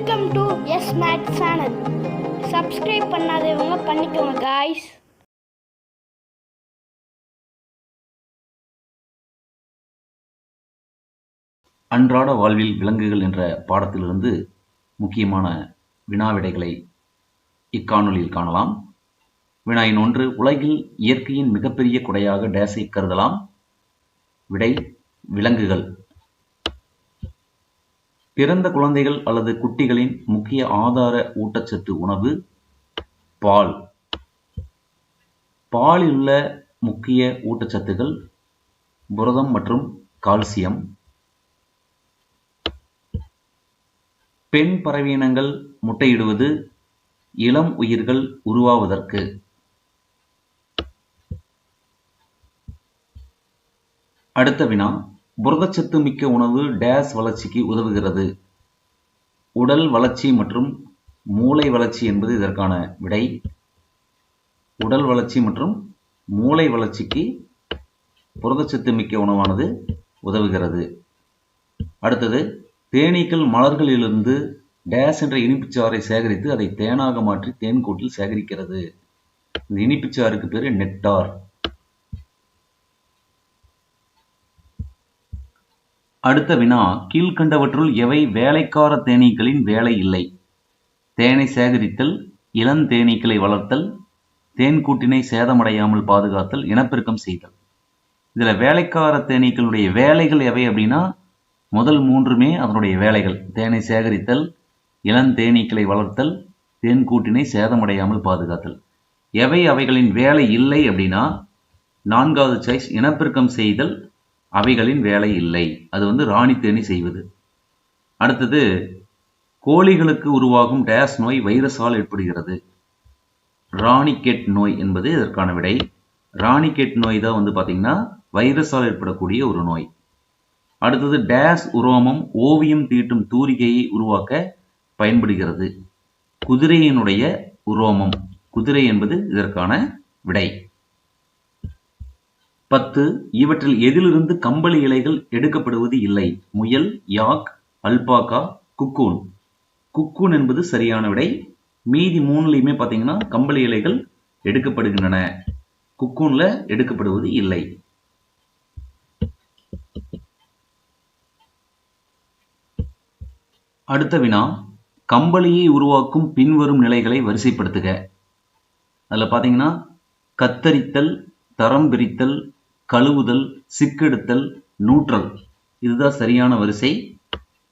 Welcome to S Mad channel subscribe பண்ணாதவங்க பண்ணிக்கோங்க guys அன்றாட வாழ்வில் விலங்குகள் என்ற பாடத்திலிருந்து முக்கியமான வினாவிடைகளை இக்காணொலியில் காணலாம். வினாயின் ஒன்று உலகில் இயற்கையின் மிகப்பெரிய குடையாக டேஸை கருதலாம். விடை விலங்குகள். பிறந்த குழந்தைகள் அல்லது குட்டிகளின் முக்கிய ஆதார ஊட்டச்சத்து உணவு பால். பாலில் உள்ள முக்கிய ஊட்டச்சத்துகள் புரதம் மற்றும் கால்சியம். பெண் பறவையினங்கள் முட்டையிடுவது இளம் உயிர்கள் உருவாவதற்கு. அடுத்த வினா. புரதச்சத்து மிக்க உணவு டேஸ் வளர்ச்சிக்கு உதவுகிறது. உடல் வளர்ச்சி மற்றும் மூளை வளர்ச்சி என்பது இதற்கான விடை. உடல் வளர்ச்சி மற்றும் மூளை வளர்ச்சிக்கு புரதச்சத்து மிக்க உணவானது உதவுகிறது. அடுத்தது தேனீக்கள் மலர்களிலிருந்து டேஸ் என்ற இனிப்புச்சாறை சேகரித்து அதை தேனாக மாற்றி தேன்கூட்டில் சேகரிக்கிறது. இந்த இனிப்புச்சாருக்கு பேர் நெக்டார் அடுத்த வினா கீழ்கண்டவற்றுள் எவை வேலைக்கார தேனீக்களின் வேலை இல்லை? தேனை சேகரித்தல் இளந்தேனீக்களை வளர்த்தல் தேன்கூட்டினை சேதமடையாமல் பாதுகாத்தல் இனப்பெருக்கம் செய்தல். இதில் வேலைக்கார தேனீக்களுடைய வேலைகள் எவை அப்படின்னா முதல் மூன்றுமே அதனுடைய வேலைகள். தேனை சேகரித்தல் இளந்தேனீக்களை வளர்த்தல் தேன்கூட்டினை சேதமடையாமல் பாதுகாத்தல். எவை அவைகளின் வேலை இல்லை அப்படின்னா நான்காவது சாய்ஸ் இனப்பெருக்கம் செய்தல் அவைகளின் வேலை இல்லை. அது வந்து ராணி தேனி செய்வது. அடுத்தது கோழிகளுக்கு உருவாகும் டேஸ் நோய் வைரஸால் ஏற்படுகிறது. ராணிகெட் நோய் என்பது இதற்கான விடை. ராணிகெட் நோய் தான் வந்து பார்த்தீங்கன்னா வைரஸால் ஏற்படக்கூடிய ஒரு நோய். அடுத்தது டேஸ் உரோமம் ஓவியம் தீட்டும் தூரிகையை உருவாக்க பயன்படுகிறது. குதிரையினுடைய உரோமம். குதிரை என்பது இதற்கான விடை. பத்து இவற்றில் எதிலிருந்து கம்பளி இலைகள் எடுக்கப்படுவது இல்லை. முயல் யாக் அல்பாக்கா குக்கூன். குக்கூன் என்பது சரியான விடை. மீதி மூணுலையுமே பார்த்தீங்கன்னா கம்பளி இலைகள் எடுக்கப்படுகின்றன. குக்கூன்ல எடுக்கப்படுவது இல்லை. அடுத்த வினா கம்பளியை உருவாக்கும் பின்வரும் நிலைகளை வரிசைப்படுத்துக. அதில் பார்த்தீங்கன்னா கத்தரித்தல் தரம் பிரித்தல் கழுவுதல் சிக்கெடுத்தல் நூற்றல். இதுதான் சரியான வரிசை.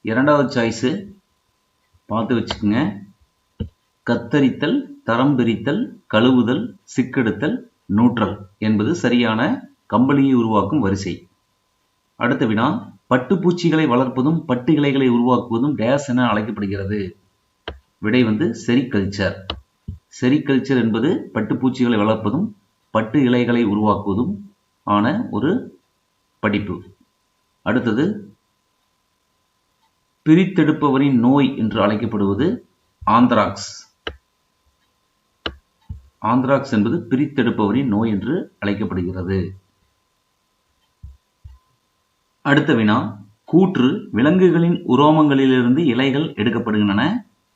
இரண்டாவது சாய்ஸு பார்த்து வச்சுக்கோங்க. கத்தரித்தல் தரம் பிரித்தல் கழுவுதல் சிக்கெடுத்தல் நூற்றல் என்பது சரியான கம்பளியை உருவாக்கும் வரிசை. அடுத்த வினா பட்டுப்பூச்சிகளை வளர்ப்பதும் பட்டு இலைகளை உருவாக்குவதும் டேஸ் என அழைக்கப்படுகிறது. விடை வந்து செரிகல்ச்சர் செரிகல்ச்சர் என்பது பட்டுப்பூச்சிகளை வளர்ப்பதும் பட்டு இலைகளை உருவாக்குவதும் ஆன ஒரு படிப்பு. அடுத்தது பிரித்தெடுப்பவரின் நோய் என்று அழைக்கப்படுவது ஆந்த்ராக்ஸ். ஆந்த்ராக்ஸ் என்பது பிரித்தெடுப்பவரின் நோய் என்று அழைக்கப்படுகிறது. அடுத்த வினா கூற்று விலங்குகளின் உரோமங்களிலிருந்து இலைகள் எடுக்கப்படுகின்றன.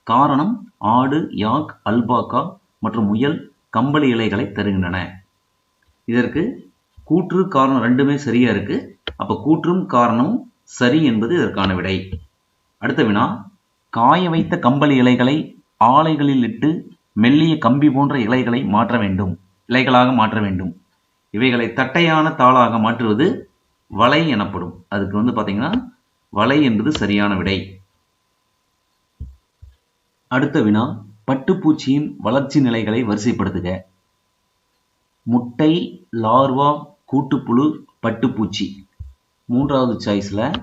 காரணம் ஆடு யாக் அல்பாக்கா மற்றும் முயல் கம்பளி இலைகளை தருகின்றன. இதற்கு கூற்று காரணம் ரெண்டுமே சரியா இருக்கு. அப்ப கூற்றும் காரணமும் சரி என்பது இதற்கான விடை. அடுத்த வினா காய வைத்த கம்பளி இலைகளை ஆலைகளில் இட்டு மெல்லிய கம்பி போன்ற இலைகளை மாற்ற வேண்டும். இலைகளாக மாற்ற வேண்டும். இவைகளை தட்டையான தாளாக மாற்றுவது வலை எனப்படும். அதுக்கு வந்து பார்த்தீங்கன்னா வலை என்பது சரியான விடை. அடுத்த வினா பட்டுப்பூச்சியின் வளர்ச்சி நிலைகளை வரிசைப்படுத்துக. முட்டை லார்வா கூட்டுப்புழு பட்டுப்பூச்சி. மூன்றாவது சாய்ஸில்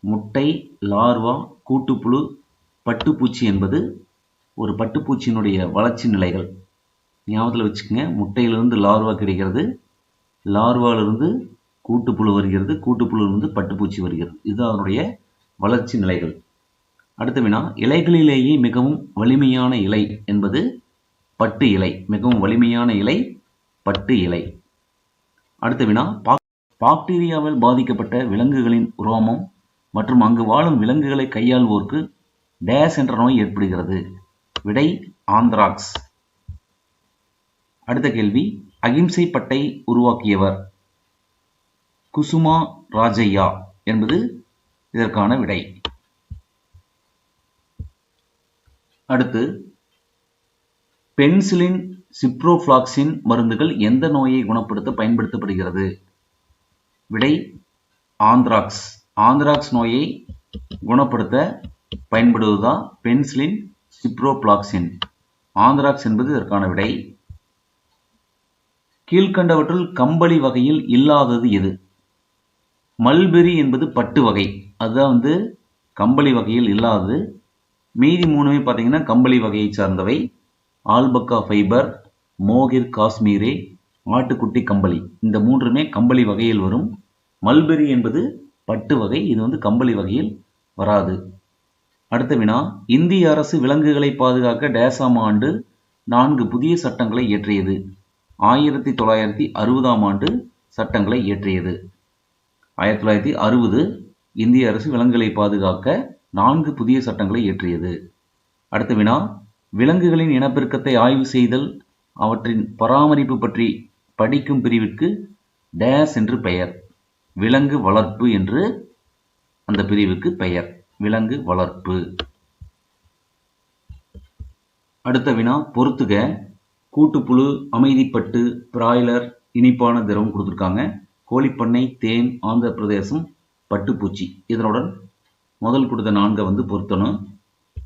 முட்டை லார்வா கூட்டுப்புழு பட்டுப்பூச்சி என்பது ஒரு பட்டுப்பூச்சியினுடைய வளர்ச்சி நிலைகள். ஞாபகத்தில் வச்சுக்கோங்க முட்டையிலிருந்து லார்வா கிடைக்கிறது லார்வாலிருந்து கூட்டுப்புழு வருகிறது கூட்டுப்புழுவிலிருந்து பட்டுப்பூச்சி வருகிறது. இது அதனுடைய வளர்ச்சி நிலைகள். அடுத்த வினா இலைகளிலேயே மிகவும் வலிமையான இலை என்பது பட்டு இலை. மிகவும் வலிமையான இலை பட்டு இலை. அடுத்த வினா பாக்டீரியாவால் பாதிக்கப்பட்ட விலங்குகளின் உரோமம் மற்றும் அங்கு வாழும் விலங்குகளை கையாள்வோருக்கு டேஸ் என்ற நோய் ஏற்படுகிறது. விடை ஆந்த்ராக்ஸ். அடுத்த கேள்வி அகிம்சை பட்டை உருவாக்கியவர் குசுமா ராஜையா என்பது இதற்கான விடை. அடுத்து பென்சிலின் சிப்ரோஃப்ளாக்சின் மருந்துகள் எந்த நோயை குணப்படுத்த பயன்படுத்தப்படுகிறது? விடை ஆந்த்ராக்ஸ். ஆந்த்ராக்ஸ் நோயை குணப்படுத்த பயன்படுவதுதான் பென்சிலின் சிப்ரோப்ளாக்சின் ஆந்த்ராக்ஸ் என்பது இதற்கான விடை. கீழ்கண்டவற்றுள் கம்பளி வகையில் இல்லாதது எது? மல்பெரி என்பது பட்டு வகை. அதுதான் வந்து கம்பளி வகையில் இல்லாதது. மீதி மூணுமே பார்த்தீங்கன்னா கம்பளி வகையை சார்ந்தவை. ஆல்பக்கா ஃபைபர் மோகிர் காஷ்மீரே ஆட்டுக்குட்டி கம்பளி. இந்த மூன்றுமே கம்பளி வகையில் வரும். மல்பெரி என்பது பட்டு வகை இது வந்து கம்பளி வகையில் வராது. அடுத்த வினா இந்திய அரசு விலங்குகளை பாதுகாக்க டேசாம் ஆண்டு நான்கு புதிய சட்டங்களை இயற்றியது. ஆயிரத்தி தொள்ளாயிரத்தி அறுபதாம் ஆண்டு சட்டங்களை இயற்றியது. ஆயிரத்தி தொள்ளாயிரத்தி அறுபது இந்திய அரசு விலங்குகளை பாதுகாக்க நான்கு புதிய சட்டங்களை இயற்றியது. அடுத்த வினா விலங்குகளின் இனப்பெருக்கத்தை ஆய்வு செய்தல் அவற்றின் பராமரிப்பு பற்றி படிக்கும் பிரிவிற்கு டேஸ் என்று பெயர். விலங்கு வளர்ப்பு என்று அந்த பிரிவுக்கு பெயர். விலங்கு வளர்ப்பு. அடுத்த வினா பொறுத்துக. கூட்டுப்புழு அமைதிப்பட்டு பிராய்லர் இனிப்பான திரவம் கொடுத்துருக்காங்க. கோழிப்பண்ணை தேன் ஆந்திர பிரதேசம் பட்டுப்பூச்சி. இதனுடன் முதல் கொடுத்த நான்கை வந்து பொருத்தணும்.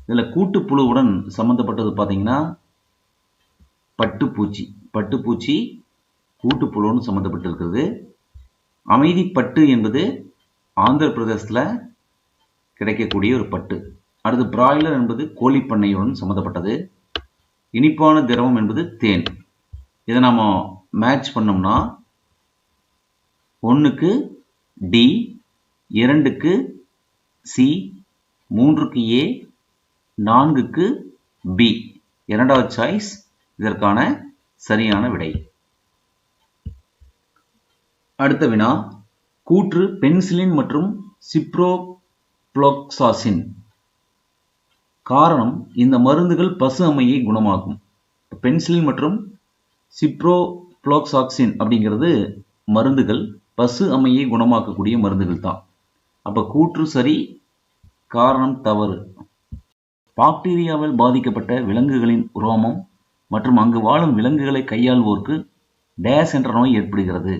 இதில் கூட்டுப்புழுவுடன் சம்மந்தப்பட்டது பார்த்தீங்கன்னா பட்டுப்பூச்சி. பட்டுப்பூச்சி கூட்டுப்புழுன்னு சம்மந்தப்பட்டிருக்கிறது அமைதி அமைதிப்பட்டு என்பது ஆந்திர பிரதேசத்தில் கிடைக்கக்கூடிய ஒரு பட்டு. அடுத்து பிராய்லர் என்பது கோழிப்பண்ணையுடன் சம்மந்தப்பட்டது இனிப்பான திரவம் என்பது தேன். இதை நாம் மேட்ச் பண்ணோம்னா ஒன்றுக்கு டி இரண்டுக்கு சி மூன்றுக்கு ஏ நான்குக்கு பி இரண்டாவது சாய்ஸ் இதற்கான சரியான விடை. அடுத்த வினா. கூற்று பென்சிலின் மற்றும் சிப்ரோப்ளோக்சாசின் காரணம் இந்த மருந்துகள் பசு அம்மையை குணமாக்கும். பென்சிலின் மற்றும் சிப்ரோப்ளோக்சாக்சின் அப்படிங்கிறது மருந்துகள் பசு அம்மையை குணமாக்கக்கூடிய மருந்துகள் தான் அப்போ கூற்று சரி காரணம் தவறு. பாக்டீரியாவால் பாதிக்கப்பட்ட விலங்குகளின் உரோமம் மற்றும் அங்கு வாழும் விலங்குகளை கையாள்வோருக்கு டேஸ் என்ற நோய் ஏற்படுகிறது.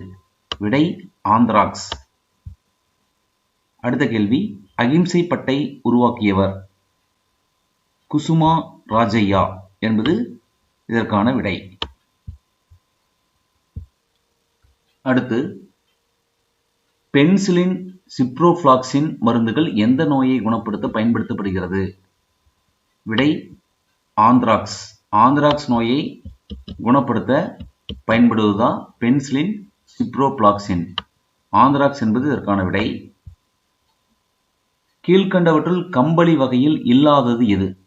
விடை ஆந்த்ராக்ஸ். அடுத்த கேள்வி அகிம்சை பட்டை உருவாக்கியவர் குசுமா ராஜையா என்பது இதற்கான விடை. அடுத்து பென்சிலின் சிப்ரோஃப்ளாக்சின் மருந்துகள் எந்த நோயை குணப்படுத்த பயன்படுத்தப்படுகிறது? விடை ஆந்த்ராக்ஸ். ஆந்த்ராக்ஸ் நோயை குணப்படுத்த பயன்படுவதுதான் பென்சிலின் சிப்ரோப்ளாக்சின். ஆந்த்ராக்ஸ் என்பது இதற்கான விடை. கீழ்கண்டவற்றுள் கம்பளி வகையில் இல்லாதது எது?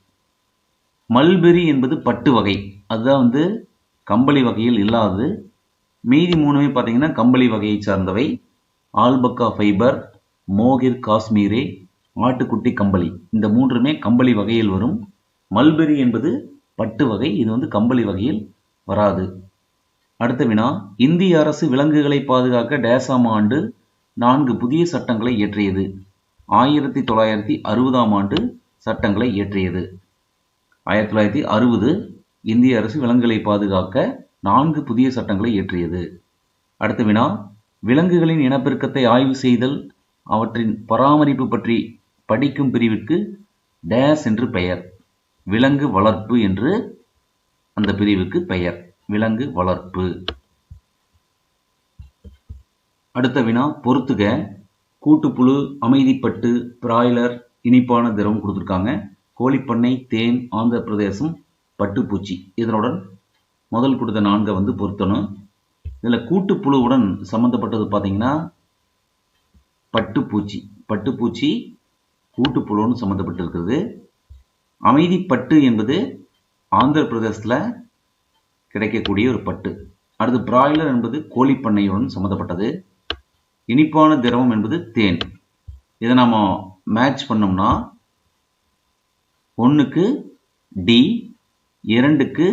மல்பெரி என்பது பட்டு வகை. அதுதான் வந்து கம்பளி வகையில் இல்லாதது. மீதி மூணுமே பார்த்தீங்கன்னா கம்பளி வகையை சார்ந்தவை. ஆல்பக்கா ஃபைபர் மோகிர் காஷ்மீரே ஆட்டுக்குட்டி கம்பளி. இந்த மூன்றுமே கம்பளி வகையில் வரும். மல்பெரி என்பது பட்டு வகை. இது வந்து கம்பளி வகையில் வராது. அடுத்த வினா இந்திய அரசு விலங்குகளை பாதுகாக்க டேசாம் ஆண்டு நான்கு புதிய சட்டங்களை இயற்றியது. ஆயிரத்தி தொள்ளாயிரத்தி அறுபதாம் ஆண்டு சட்டங்களை இயற்றியது. ஆயிரத்தி தொள்ளாயிரத்தி அறுபது இந்திய அரசு விலங்குகளை பாதுகாக்க நான்கு புதிய சட்டங்களை இயற்றியது. அடுத்த வினா விலங்குகளின் இனப்பெருக்கத்தை ஆய்வு செய்தல் அவற்றின் பராமரிப்பு பற்றி படிக்கும் பிரிவிற்கு டேஸ் என்று பெயர். விலங்கு வளர்ப்பு என்று அந்த பிரிவுக்கு பெயர். விலங்கு வளர்ப்பு. அடுத்த வினா பொறுத்துக. கூட்டுப்புழு அமைதிப்பட்டு பிராய்லர் இனிப்பான திரவம் கொடுத்துருக்காங்க. கோழிப்பண்ணை தேன் ஆந்திர பிரதேசம் பட்டுப்பூச்சி. இதனுடன் முதல் கொடுத்த நான்கை வந்து பொருத்தணும். இதில் கூட்டுப்புழுவுடன் சம்மந்தப்பட்டது பார்த்தீங்கன்னா பட்டுப்பூச்சி. பட்டுப்பூச்சி கூட்டுப்புழுன்னு சம்மந்தப்பட்டிருக்கிறது அமைதிப்பட்டு என்பது ஆந்திர பிரதேசத்தில் கிடைக்கக்கூடிய ஒரு பட்டு. அடுத்து பிராய்லர் என்பது கோழிப்பண்ணையுடன் சம்மந்தப்பட்டது இனிப்பான திரவம் என்பது தேன். இதை நாம் மேட்ச் பண்ணோம்னா ஒன்றுக்கு டி இரண்டுக்கு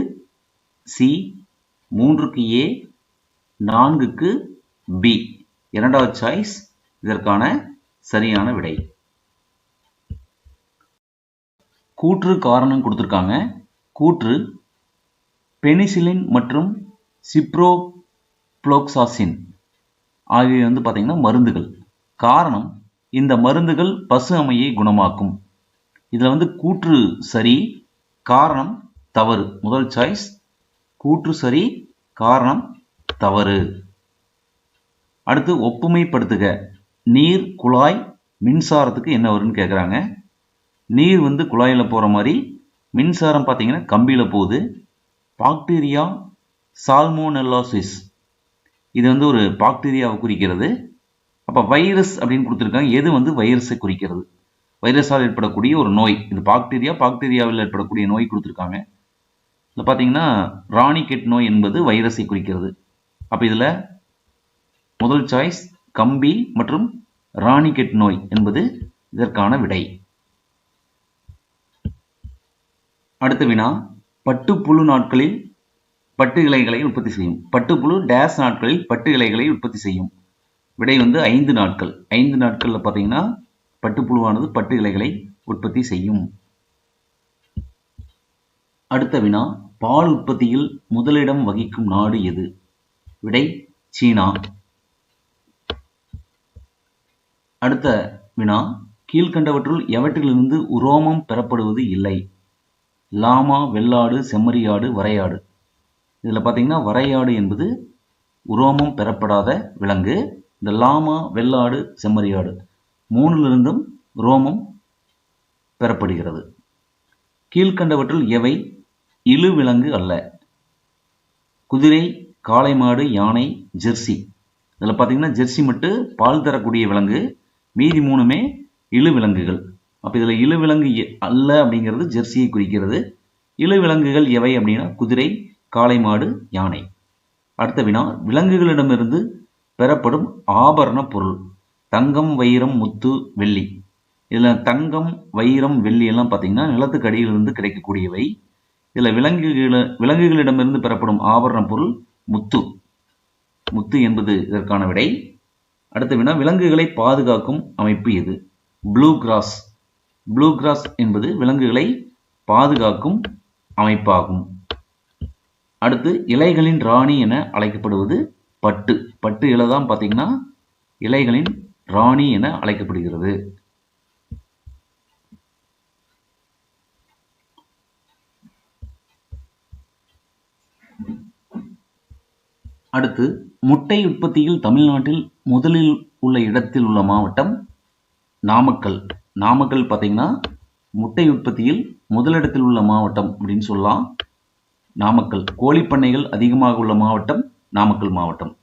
சி மூன்றுக்கு ஏ நான்குக்கு பி இரண்டாவது சாய்ஸ் இதற்கான சரியான விடை. கூற்று காரணம் கொடுத்துருக்காங்க. கூற்று பெனிசிலின் மற்றும் சிப்ரோப்ளோக்சாசின் ஆகியவை வந்து பார்த்திங்கன்னா மருந்துகள். காரணம் இந்த மருந்துகள் பசு அம்மையை குணமாக்கும். இதில் வந்து கூற்று சரி காரணம் தவறு. முதல் சாய்ஸ் கூற்று சரி காரணம் தவறு. அடுத்து ஒப்புமைப்படுத்துக. நீர் குழாய் மின்சாரத்துக்கு என்ன வரும்னு கேட்குறாங்க நீர் வந்து குழாயில் போகிற மாதிரி மின்சாரம் பார்த்தீங்கன்னா கம்பியில் போகுது. Bacteria salmonellosis. இது வந்து ஒரு பாக்டீரியாவை குறிக்கிறது. அப்போ வைரஸ் அப்படின்னு கொடுத்துருக்காங்க. எது வந்து வைரஸை குறிக்கிறது? வைரஸால் ஏற்படக்கூடிய ஒரு நோய். இது பாக்டீரியா பாக்டீரியாவில் ஏற்படக்கூடிய நோய் கொடுத்துருக்காங்க. இதில் பார்த்தீங்கன்னா ராணிகெட் நோய் என்பது வைரஸை குறிக்கிறது. அப்போ இதில் முதல் சாய்ஸ் கம்பி மற்றும் ராணிகெட் நோய் என்பது இதற்கான விடை. அடுத்த வினா பட்டுப்புழு நாட்களில் பட்டு இலைகளை உற்பத்தி செய்யும். பட்டுப்புழு டேஸ் நாட்களில் பட்டு இலைகளை உற்பத்தி செய்யும். விடை வந்து ஐந்து நாட்கள். ஐந்து நாட்களில் பார்த்தீங்கன்னா பட்டுப்புழுவானது பட்டு இலைகளை உற்பத்தி செய்யும். அடுத்த வினா பால் உற்பத்தியில் முதலிடம் வகிக்கும் நாடு எது? விடை சீனா. அடுத்த வினா கீழ்கண்டவற்றுள் எவற்றிலிருந்து உரோமம் பெறப்படுவது இல்லை? லாமா வெள்ளாடு செம்மறியாடு வரையாடு. இதில் பார்த்தீங்கன்னா வரையாடு என்பது உரோமம் பெறப்படாத விலங்கு. இந்த லாமா வெள்ளாடு செம்மறியாடு மூணிலிருந்தும் ரோமம் பெறப்படுகிறது. கீழ்கண்டவற்றுள் எவை? இழு விலங்கு அல்ல. குதிரை காளை மாடு யானை ஜெர்சி. இதில் பார்த்தீங்கன்னா ஜெர்சி மட்டும் பால் தரக்கூடிய விலங்கு. மீதி மூணுமே இழு விலங்குகள். அப்போ இதில் இழுவிலங்கு எ- அல்ல அப்படிங்கிறது ஜெர்சியை குறிக்கிறது. இழுவிலங்குகள் எவை அப்படின்னா குதிரை காளை மாடு யானை. அடுத்த வினா விலங்குகளிடமிருந்து பெறப்படும் ஆபரண பொருள். தங்கம் வைரம் முத்து வெள்ளி. இதில் தங்கம் வைரம் வெள்ளி எல்லாம் பார்த்தீங்கன்னா நிலத்துக்கு அடியிலிருந்து கிடைக்கக்கூடியவை. இதில் விலங்குகள விலங்குகளிடமிருந்து பெறப்படும் ஆபரண பொருள் முத்து. முத்து என்பது இதற்கான விடை. அடுத்த வினா விலங்குகளை பாதுகாக்கும் அமைப்பு எது? ப்ளூ கிராஸ் ப்ளூ கிராஸ் என்பது விலங்குகளை பாதுகாக்கும் அமைப்பாகும். அடுத்து இலைகளின் ராணி என அழைக்கப்படுவது பட்டு. பட்டு இலை தான் பார்த்தீங்கன்னா இலைகளின் ராணி என அழைக்கப்படுகிறது. அடுத்து முட்டை உற்பத்தியில் தமிழ்நாட்டில் முதலில் உள்ள இடத்தில் உள்ள மாவட்டம் நாமக்கல். நாமக்கல் பார்த்தீங்கன்னா முட்டை உற்பத்தியில் முதலிடத்தில் உள்ள மாவட்டம் அப்படின்னு சொல்லலாம். நாமக்கல். கோழிப்பண்ணைகள் அதிகமாக உள்ள மாவட்டம் நாமக்கல் மாவட்டம்.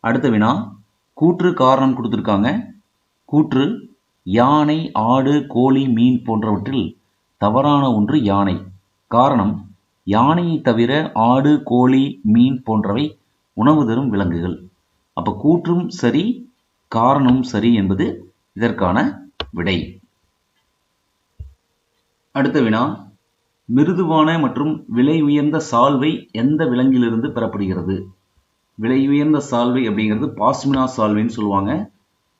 அடுத்த வினா கூற்று காரணம் கொடுத்துருக்காங்க. கூற்று யானை ஆடு கோழி மீன் போன்றவற்றில் தவறான ஒன்று யானை. காரணம் யானையை தவிர ஆடு கோழி மீன் போன்றவை உணவு தரும் விலங்குகள். அப்போ கூற்றும் சரி காரணமும் சரி என்பது இதற்கான விடை. அடுத்த வினா மிருதுவான மற்றும் விலை உயர்ந்த சால்வை எந்த விலங்கிலிருந்து பெறப்படுகிறது? விலை உயர்ந்த சால்வை அப்படிங்கிறது பாஸ்மினா சால்வைன்னு சொல்லுவாங்க.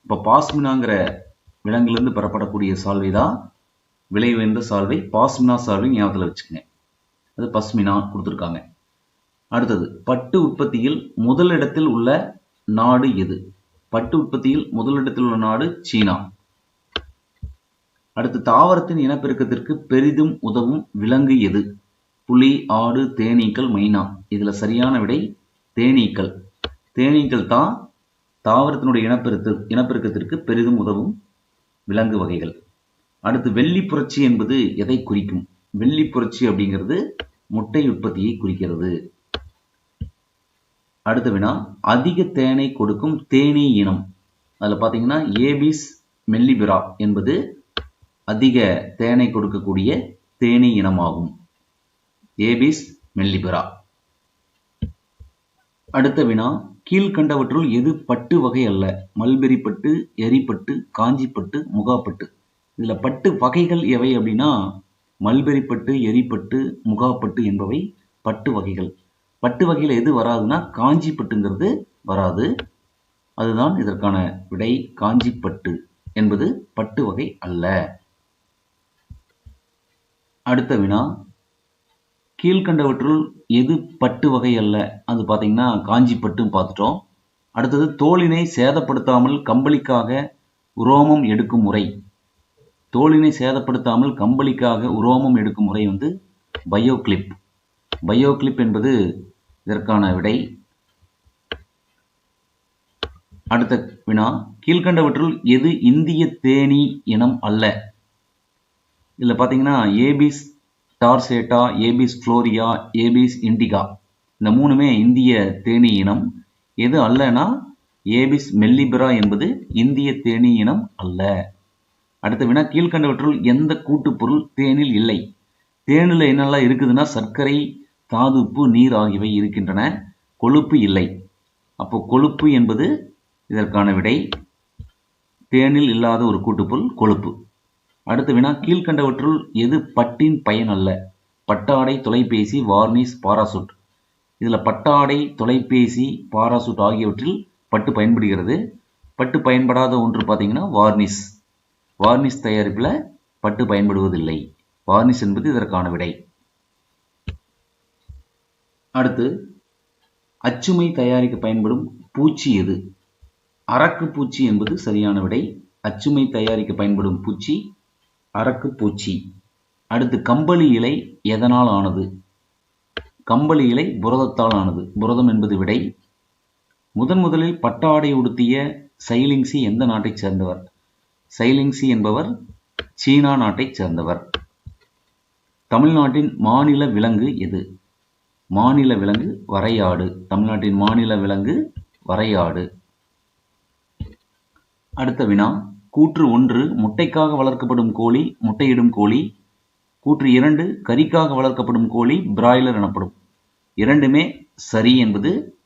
இப்போ பாஸ்மினாங்கிற விலங்கிலிருந்து பெறப்படக்கூடிய சால்வை தான் விலை உயர்ந்த சால்வை. பாஸ்மினா சால்வை ஞாபகத்தில் வச்சுக்கோங்க. அது பஸ்மினா கொடுத்துருக்காங்க. அடுத்தது பட்டு உற்பத்தியில் முதலிடத்தில் உள்ள நாடு எது? பட்டு உற்பத்தியில் முதலிடத்தில் உள்ள நாடு சீனா. அடுத்து தாவரத்தின் இனப்பெருக்கத்திற்கு பெரிதும் உதவும் விலங்கு எது? புலி ஆடு தேனீக்கள் மைனா. இதுல சரியான விடை தேனீக்கள். தேனீக்கள் தான் தாவரத்தினுடைய இனப்பெருத்து இனப்பெருக்கத்திற்கு பெரிதும் உதவும் விலங்கு வகைகள். அடுத்து வெள்ளி புரட்சி என்பது எதை குறிக்கும்? வெள்ளி புரட்சி அப்படிங்கிறது முட்டை உற்பத்தியை குறிக்கிறது. அடுத்த வினா அதிக தேனை கொடுக்கும் தேனீ இனம். அதில் பார்த்தீங்கன்னா ஏபிஸ் மெல்லிபிரா என்பது அதிக தேனை கொடுக்கக்கூடிய தேனீ இனமாகும். ஏபிஸ் மெல்லிபெரா. அடுத்த வினா கீழ்கண்டவற்றுள் எது பட்டு வகை அல்ல? மல்பெரி பட்டு எரிப்பட்டு காஞ்சிப்பட்டு முகாப்பட்டு இதில் பட்டு வகைகள் எவை அப்படின்னா மல்பெரி பட்டு எரிப்பட்டு முகாப்பட்டு என்பவை பட்டு வகைகள். பட்டு வகையில் எது வராதுன்னா காஞ்சிப்பட்டுங்கிறது வராது. அதுதான் இதற்கான விடை காஞ்சிப்பட்டு என்பது பட்டு வகை அல்ல. அடுத்த வினா கீழ்கண்டவற்றுள் எது பட்டு வகை அல்ல? அது பார்த்தீங்கன்னா காஞ்சி பட்டுன்னு பார்த்துட்டோம். அடுத்தது தோலினை சேதப்படுத்தாமல் கம்பளிக்காக உரோமம் எடுக்கும் முறை. தோலினை சேதப்படுத்தாமல் கம்பளிக்காக உரோமம் எடுக்கும் முறை வந்து பயோக்ளிப். பயோக்ளிப் என்பது இதற்கான விடை. அடுத்த வினா கீழ்கண்டவற்றுள் எது இந்திய தேனி இனம் அல்ல? இதில் பார்த்தீங்கன்னா Apis dorsata Apis florea Apis indica. இந்த மூணுமே இந்திய தேனீ இனம். எது அல்லனா ஏபிஸ் மெல்லிபெரா என்பது இந்திய தேனீ இனம் அல்ல. அடுத்த வினா கீழ்கண்டவற்றுள் எந்த கூட்டுப்பொருள் தேனில் இல்லை? தேனில் என்னெல்லாம் இருக்குதுன்னா சர்க்கரை தாதுப்பு நீர் ஆகியவை இருக்கின்றன. கொழுப்பு இல்லை. அப்போ கொழுப்பு என்பது இதற்கான விடை. தேனில் இல்லாத ஒரு கூட்டுப்பொருள் கொழுப்பு. அடுத்த வினா கீழ்கண்டவற்றுள் எது பட்டின் பயன் அல்ல? பட்டாடை தொலைபேசி வார்னிஸ் பாராசூட். இதில் பட்டாடை தொலைபேசி பாராசூட் ஆகியவற்றில் பட்டு பயன்படுகிறது. பட்டு பயன்படாத ஒன்று பார்த்தீங்கன்னா வார்னிஸ். வார்னிஸ் தயாரிப்பில் பட்டு பயன்படுவதில்லை. வார்னிஸ் என்பது இதற்கான விடை. அடுத்து அச்சுமை தயாரிக்க பயன்படும் பூச்சி எது? அரக்கு பூச்சி என்பது சரியான விடை. அச்சுமை தயாரிக்க பயன்படும் பூச்சி அரக்கு பூச்சி. அடுத்து கம்பளி இலை எதனால் ஆனது? கம்பளி இலை புரதத்தால் ஆனது. புரதம் என்பது விடை. முதன் முதலில் பட்டாடை உடுத்திய சைலிங்சி எந்த நாட்டைச் சேர்ந்தவர்? சைலிங்சி என்பவர் சீனா நாட்டைச் சேர்ந்தவர். தமிழ்நாட்டின் மாநில விலங்கு எது? மாநில விலங்கு வரையாடு. தமிழ்நாட்டின் மாநில விலங்கு வரையாடு. அடுத்த வினா. கூற்று ஒன்று முட்டைக்காக வளர்க்கப்படும் கோழி முட்டையிடும் கோழி. கூற்று இரண்டு கறிக்காக வளர்க்கப்படும் கோழி பிராய்லர் எனப்படும். இரண்டுமே சரி என்பது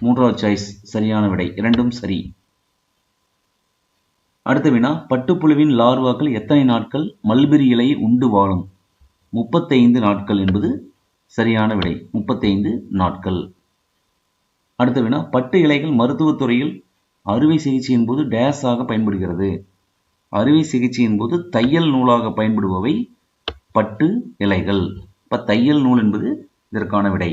மூன்றாவது சாய்ஸ் சரியான விடை. இரண்டும் சரி. அடுத்த வினா பட்டுப்புழுவின் லார்வாக்கள் எத்தனை நாட்கள் மல்பெரி இலையை உண்டு வாழும்? முப்பத்தைந்து நாட்கள் என்பது சரியான விடை. முப்பத்தைந்து நாட்கள். அடுத்த வினா பட்டு இலைகள் மருத்துவத் துறையில் அறுவை சிகிச்சையின் போது டேஸாக பயன்படுகிறது. அறுவை சிகிச்சையின் போது தையல் நூலாக பயன்படுபவை பட்டு இலைகள். இப்போ தையல் நூல் என்பது இதற்கான விடை.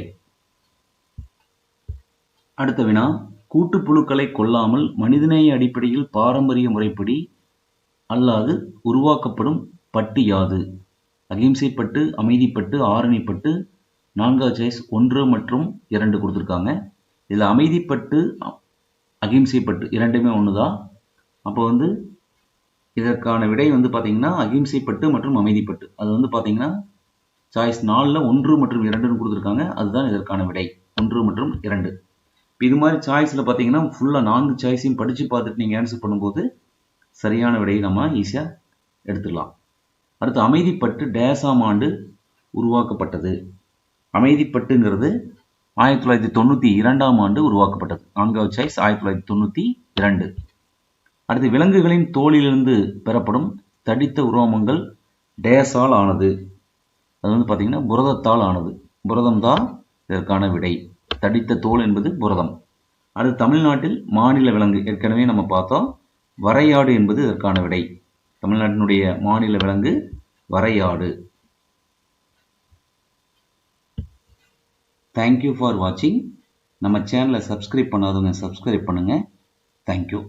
அடுத்த வினா கூட்டுப்புழுக்களை கொல்லாமல் மனிதநேய அடிப்படையில் பாரம்பரிய முறைப்படி அல்லாது உருவாக்கப்படும் பட்டு யாது. அகிம்சைப்பட்டு அமைதிப்பட்டு ஆரணிப்பட்டு நான்காவது சாய்ஸ் ஒன்று மற்றும் இரண்டு கொடுத்துருக்காங்க. இதில் அமைதிப்பட்டு அகிம்சைப்பட்டு இரண்டுமே ஒன்று தான் அப்போ வந்து இதற்கான விடை வந்து பார்த்தீங்கன்னா அகிம்சைப்பட்டு மற்றும் அமைதிப்பட்டு. அது வந்து பார்த்தீங்கன்னா சாய்ஸ் நாலில் ஒன்று மற்றும் இரண்டுன்னு கொடுத்துருக்காங்க. அதுதான் இதற்கான விடை. ஒன்று மற்றும் இரண்டு. இப்போ இது மாதிரி சாய்ஸில் பார்த்தீங்கன்னா ஃபுல்லாக நான்கு சாய்ஸையும் படித்து பார்த்துட்டு நீங்கள் ஆன்சர் பண்ணும்போது சரியான விடையை நம்ம ஈஸியாக எடுத்துடலாம். அடுத்து அமைதிப்பட்டு டேசாம் ஆண்டு உருவாக்கப்பட்டது. அமைதிப்பட்டுங்கிறது ஆயிரத்தி தொள்ளாயிரத்தி தொண்ணூற்றி இரண்டாம் ஆண்டு உருவாக்கப்பட்டது. நான்காவது சாய்ஸ் ஆயிரத்தி தொள்ளாயிரத்தி தொண்ணூற்றி இரண்டு. அடுத்து விலங்குகளின் தோலிலிருந்து பெறப்படும் தடித்த உரோமங்கள் டேஸால் ஆனது. அது வந்து பார்த்தீங்கன்னா புரதத்தால் ஆனது. புரதம் தான் இதற்கான விடை. தடித்த தோல் என்பது புரதம். அடுத்து தமிழ்நாட்டில் மாநில விலங்கு. ஏற்கனவே நம்ம பார்த்தோம் வரையாடு என்பது இதற்கான விடை. தமிழ்நாட்டினுடைய மாநில விலங்கு வரையாடு. தேங்க்யூ ஃபார் வாட்சிங் நம்ம சேனலை சப்ஸ்கிரைப் பண்ணாதவங்க சப்ஸ்கிரைப் பண்ணுங்கள் தேங்க்யூ